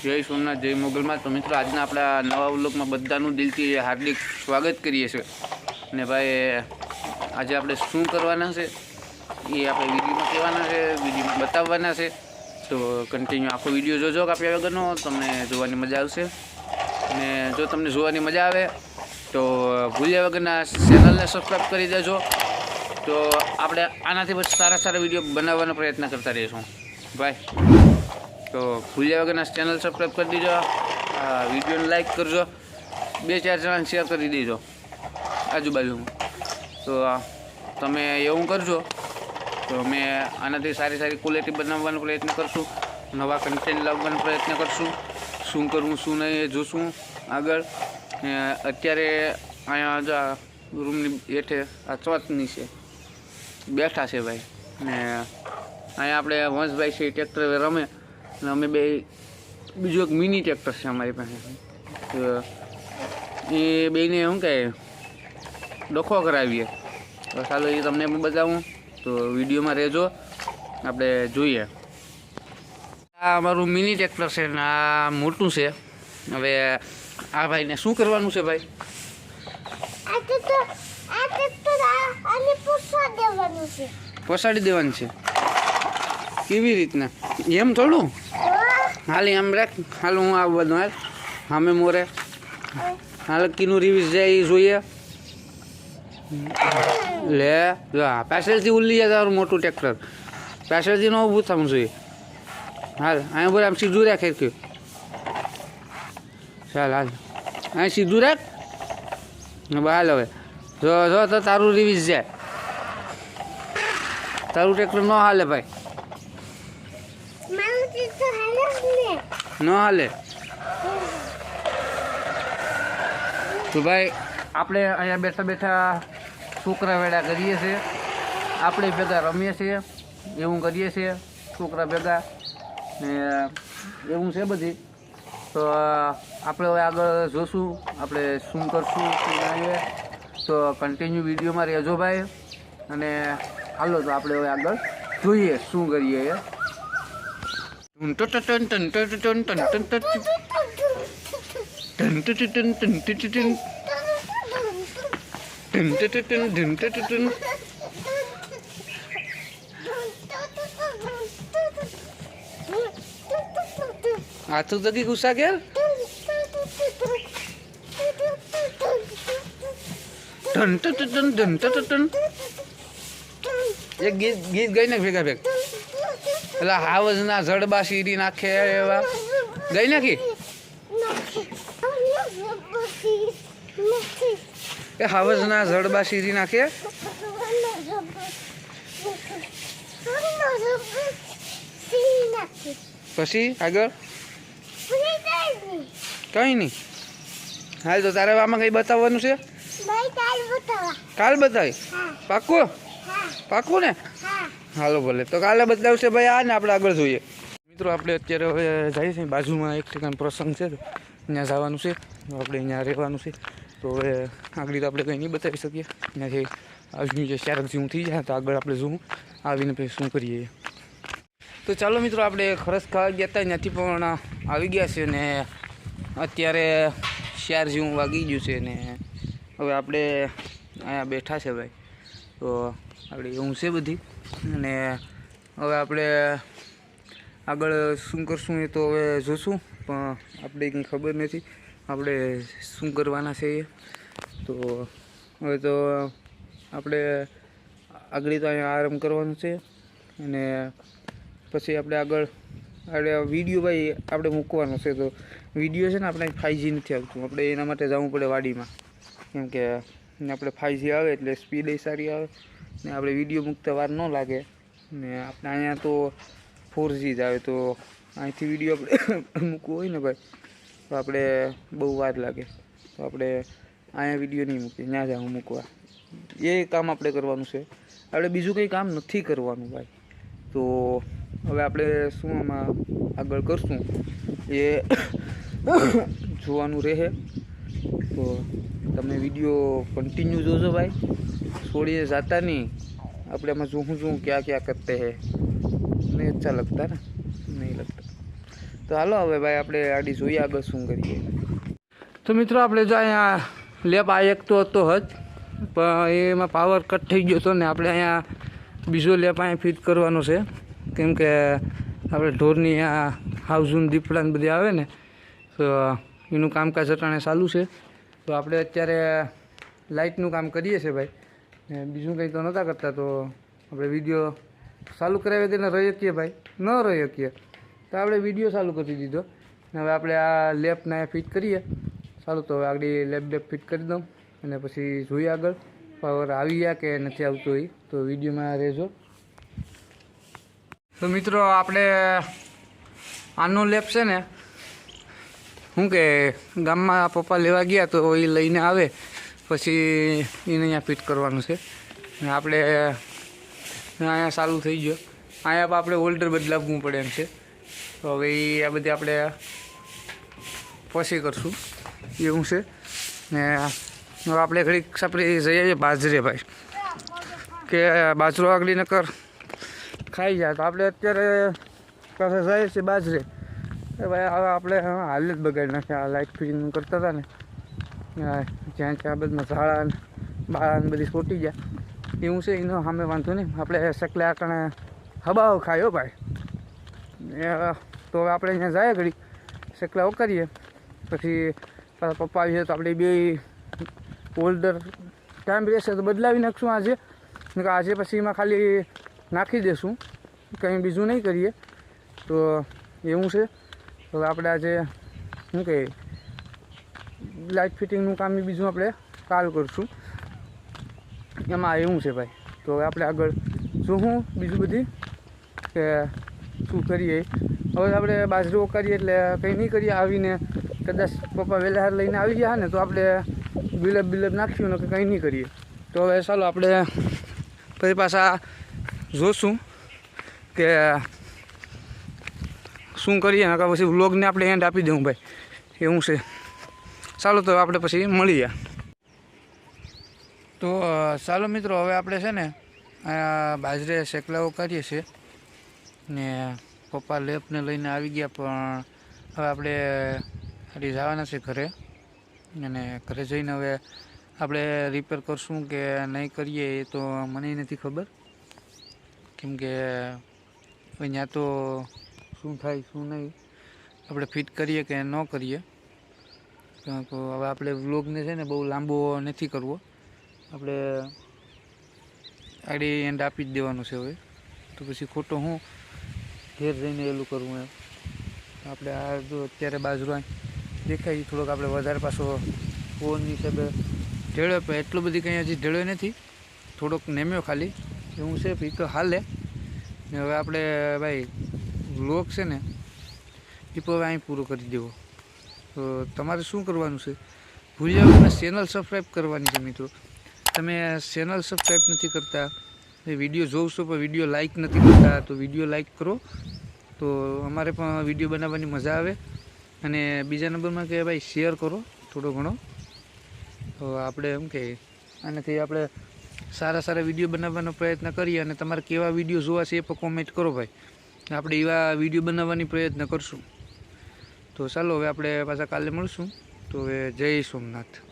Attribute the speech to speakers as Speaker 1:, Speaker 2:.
Speaker 1: જય સોમનાથ, જય મોગલમાં. તો મિત્રો, આજના આપણા નવા વ્લોગમાં બધાનું દિલથી હાર્દિક સ્વાગત કરીએ છીએ. ને ભાઈ, આજે આપણે શું કરવાના છે? એ આપણે વિડીયોમાં કહેવાના છે, વિડીયોમાં બતાવવાના છે. તો કન્ટિન્યુ આખો વીડિયો જોજો કાપ્યા વગરનો, તમને જોવાની મજા આવશે. અને જો તમને જોવાની મજા આવે, તો ભૂલ્યા વગરના ચેનલને સબસ્ક્રાઈબ કરી દેજો. તો આપણે આનાથી પછી સારા સારા વીડિયો બનાવવાનો પ્રયત્ન કરતા રહીશું. બાય તો ભૂલ્યા વગરના ચેનલ સબસ્ક્રાઈબ કરી દેજો. વિડીયોને લાઇક કરજો. બે ચાર જણાને શેર કરી દેજો. આજુબાજુમાં. તો તમે એવું કરજો. તો અમે આનાથી સારી સારી ક્વોલિટી બનાવવાનો પ્રયત્ન કરશું. નવા કન્ટેન્ટ લાવવાનો પ્રયત્ન કરશું. શું કરવું, શું નહીં એ જોશું આગળ. અત્યારે અહીંયા જો રૂમની હેઠે આ ચોથની છે. બેઠા છે ભાઈ. ને અહીંયા આપણે વંશભાઈ છે ટ્રેક્ટર રમે. અને અમે બે બીજું એક મિની ટ્રેક્ટર છે અમારી પાસે. તો એ બેને શું કહે ડખો કરાવીએ. તો ચાલો એ તમને પણ બતાવું. તો વિડીયોમાં રહેજો. આપણે જોઈએ. આ અમારું મિની ટ્રેક્ટર છે ને આ મોટું છે. હવે આ ભાઈને શું કરવાનું છે ભાઈ? પોસાડી દેવાનું છે. કેવી રીતના? એમ થોડું? હાલ આમ રાખ. હાલ હું આવું બધું, હાલ. સામે મોરે. હાલ કીનું રિવિઝ જાય એ જોઈએ. લે આ પાછળથી ઉલ્લી જાય તારું મોટું ટ્રેક્ટર પાછળથી ન ઊભું થવું જોઈએ. હાલ, અહીંયા બોલે આમ સીધું રાખ એક. ચાલ, હાલ. અહીં સીધું રાખ. હાલ હવે. જો જો, તો તારું રિવિઝ જાય. તારું ટ્રેક્ટર ન હાલે ભાઈ.
Speaker 2: ને
Speaker 1: હાલે? તો ભાઈ, આપણે અહીંયા બેઠા બેઠા છોકરા વેડા કરીએ છીએ. આપણે ભેગા રમીએ છીએ. એવું કરીએ છીએ, છોકરા ભેગા. ને, એવું છે બધી. તો આપણે હવે આગળ જોશું. આપણે શું કરશું, શું આવીએ તો કન્ટિન્યુ વિડીયોમાં રહેજો ભાઈ. અને હાલો, તો આપણે હવે આગળ જોઈએ શું કરીએ આથું તકી ગુસ્સા ગયા ટન ટન ટન ટન ટન ટન એક ગીત ગીત ગાઈને ભેગા ભેગા. પેલા હાવજના જડબા સીરી નાખે એવા. ગઈ નાખી? એ હાવજના જડબા સીરી નાખે? પછી આગળ? કઈ નહીં. હાલ તો તારે આમાં કઈ બતાવવાનું છે? કાલ બતાવી? પાકું પાકું ને? હાલો ભલે. તો કાલે બતાવશે ભાઈ, આ ને આપણે આગળ જોઈએ. મિત્રો, આપણે અત્યારે હવે જઈએ છીએ, બાજુમાં એક ઠેકાણ પ્રસંગ છે, ત્યાં જવાનું છે, આપણે અહીંયા રહેવાનું છે. તો હવે આગળ તો આપણે કંઈ નહીં બતાવી શકીએ. ત્યાંથી આજનું જે શારક જેવું થઈ જાય, તો આગળ આપણે જોવું. આવીને પછી શું કરીએ. તો ચાલો મિત્રો, આપણે ખરસ ખાવા ગયા હતા, ત્યાંથી પણ આવી ગયા છે ને અત્યારે શેર જેવું વાગી ગયું છે ને હવે આપણે અહીંયા બેઠા છે ભાઈ. તો આપણે એવું છે બધી. અને હવે આપણે આગળ શું કરશું એ તો હવે જોશું, પણ આપણે કંઈ ખબર નથી. આપણે શું કરવાના છે તો હવે તો આપણે આગળ તો અહીંયા આરામ કરવાનો છે. અને પછી આપણે આગળ આપણે વીડિયો ભાઈ આપણે મૂકવાનો છે. તો વીડિયો છે ને આપણે ફાઈજી નથી આવતું. આપણે એના માટે જવું પડે વાડીમાં. કેમ કે આપણે ફાઈવજી આવે એટલે સ્પીડ સારી આવે ને આપણે વીડિયો મૂકતા વાર ન લાગે ને આપણે અહીંયા તો ફોરજી જ આવે તો અહીંથી વીડિયો આપણે મૂકવો હોય ને ભાઈ, તો આપણે બહુ વાર લાગે. તો આપણે અહીંયા વીડિયો નહીં મૂકીએ, ત્યાં જાઉં મૂકવા. એ કામ આપણે કરવાનું છે. આપણે બીજું કંઈ કામ નથી કરવાનું ભાઈ. તો હવે આપણે શું આમાં આગળ કરશું? એ જોવાનું રહે. તો તમે વીડિયો કન્ટિન્યુ જોજો ભાઈ. છોડીએ જાતા નહીં. આપણે એમાં જોઉં જોઉં ક્યાં ક્યાં કરતે હે. નહીં અચ્છા લગતા ને? નહીં લગતા. તો હાલો હવે ભાઈ, આપણે આડી જોઈએ આગળ શું કરીએ. તો મિત્રો, આપણે જો અહીંયા લેપ આ એક તો હતો જ, પણ એમાં પાવર કટ થઈ ગયો હતો ને આપણે અહીંયા બીજો લેપ અહીંયા ફિટ કરવાનો છે. કેમકે આપણે ઢોરની આ હાઉઝુન દીપડા બધી આવે ને, તો એનું કામકાજ અટાણે ચાલુ છે. તો આપણે અત્યારે લાઇટનું કામ કરીએ છીએ ભાઈ. ને બીજું કંઈ તો નહોતા કરતા, તો આપણે વીડિયો ચાલુ કરાવી દઈને રહી શકીએ ભાઈ. ન રહી શકીએ. તો આપણે વીડિયો ચાલુ કરી દીધો. ને હવે આપણે આ લેપને ફિટ કરીએ. સારું તો હવે આગળ લેપ બેપ ફિટ કરી દઉં. અને પછી જોઈએ આગળ. પાવર આવી ગયા કે નથી આવતો એ, તો વિડીયોમાં રહેજો. તો મિત્રો, આપણે આનો લેપ છે ને શું કે ગામમાં પપ્પા લેવા ગયા તો એ લઈને આવે, પછી એને અહીંયા ફિટ કરવાનું છે. આપણે અહીંયા ચાલુ થઈ ગયો. અહીંયા આપણે હોલ્ડર બદલાવવું પડે એમ છે. તો હવે એ આ બધી આપણે પછી કરશું. એવું છે. ને આપણે ઘડીક આપણે જઈએ છીએ બાજરે ભાઈ કે બાજરો આગળ નકર ખાઈ જાય. તો આપણે અત્યારે પાસે જઈએ છીએ બાજરે. ભાઈ, હવે આપણે હાલ જ બગાડી નાખ્યા આ લાઇટ ફિટિંગ કરતા હતા ને. જ્યાં ત્યાં બધા ઝાડા ને બાળા બધી છોટી ગયા. એવું છે, એનો સામે વાંધો નહીં. આપણે સકલા કણે હબાવ ખાયો ભાઈ. એ તો હવે આપણે અહીંયા જાય ઘડી શકલા કરીએ પછી પપ્પા છે તો આપણે બે ઓલ્ડર ટાઈમ રહેશે તો બદલાવી નાખશું આજે. આજે પછી એમાં ખાલી નાખી દેશું. કંઈ બીજું નહીં કરીએ. તો એવું છે. હવે આપણે આજે શું કહે લાઇટ ફિટિંગનું કામ એ બીજું આપણે કાલ કરશું. એમાં એવું છે ભાઈ. તો હવે આપણે આગળ જોવું બીજું બધી? કે શું કરીએ? હવે આપણે બાજરો કરીએ એટલે કંઈ નહીં કરીએ. આવીને કદાચ પપ્પા વહેલા હાર લઈને આવી ગયા ને, તો આપણે બિલબ બિલબ નાખ્યું ને કે કંઈ નહીં કરીએ. તો હવે ચાલો આપણે પછી પાછા જોશું કે શું કરીએ? ને પછી વ્લોગને આપણે એન્ડ આપી દઉં ભાઈ. એવું છે. ચાલો તો આપણે પછી મળીએ. તો ચાલો મિત્રો, હવે આપણે છે ને બાજરે શેકલાઓ કરીએ છીએ. ને પપ્પા લેપને લઈને આવી ગયા, પણ હવે આપણે હરી જવાના છે ઘરે. અને ઘરે જઈને હવે આપણે રિપેર કરશું કે નહીં કરીએ એ તો મને નથી ખબર. કેમ કે ત્યાં તો શું થાય, શું નહીં. આપણે ફિટ કરીએ કે ન કરીએ. કારણ કે હવે આપણે વ્લોગને છે ને બહુ લાંબો નથી કરવો. આપણે આડી એન્ડ આપી જ દેવાનું છે હવે. તો પછી ખોટો હું ઘેર જઈને એલું કરવું એમ. આપણે આ જો અત્યારે બાજરો દેખાય, થોડોક આપણે વધારે પાછો ફોનની હિસાબે ઢેળ્યો પણ એટલું બધી કંઈ હજી ઢેળ્યો નથી. થોડોક નેમ્યો ખાલી. એવું છે એ તો હાલે. ને હવે આપણે, ભાઈ વ્લોગ છે ને, એ પણ હવે અહીં પૂરો કરી દેવો. તો તમારે શું કરવાનું છે? ભૂલ્યા વગર ચેનલ સબસ્ક્રાઈબ કરવાની છે મિત્રો. તમે ચેનલ સબસ્ક્રાઈબ નથી કરતા, એ વીડિયો જોવ છો પણ વીડિયો લાઈક નથી કરતા, તો વીડિયો લાઈક કરો. તો અમારે પણ વીડિયો બનાવવાની મજા આવે. અને બીજા નંબરમાં કે ભાઈ શેર કરો થોડો ઘણો. તો આપણે એમ કે, આનાથી આપણે સારા સારા વીડિયો બનાવવાનો પ્રયત્ન કરીએ અને તમારે કેવા વીડિયો જોવા છે એ પણ કોમેન્ટ કરો ભાઈ. આપણે એવા વીડિયો બનાવવાની પ્રયત્ન કરશું. તો ચાલો હવે આપણે પાછા કાલે મળશું. તો હવે જય સોમનાથ.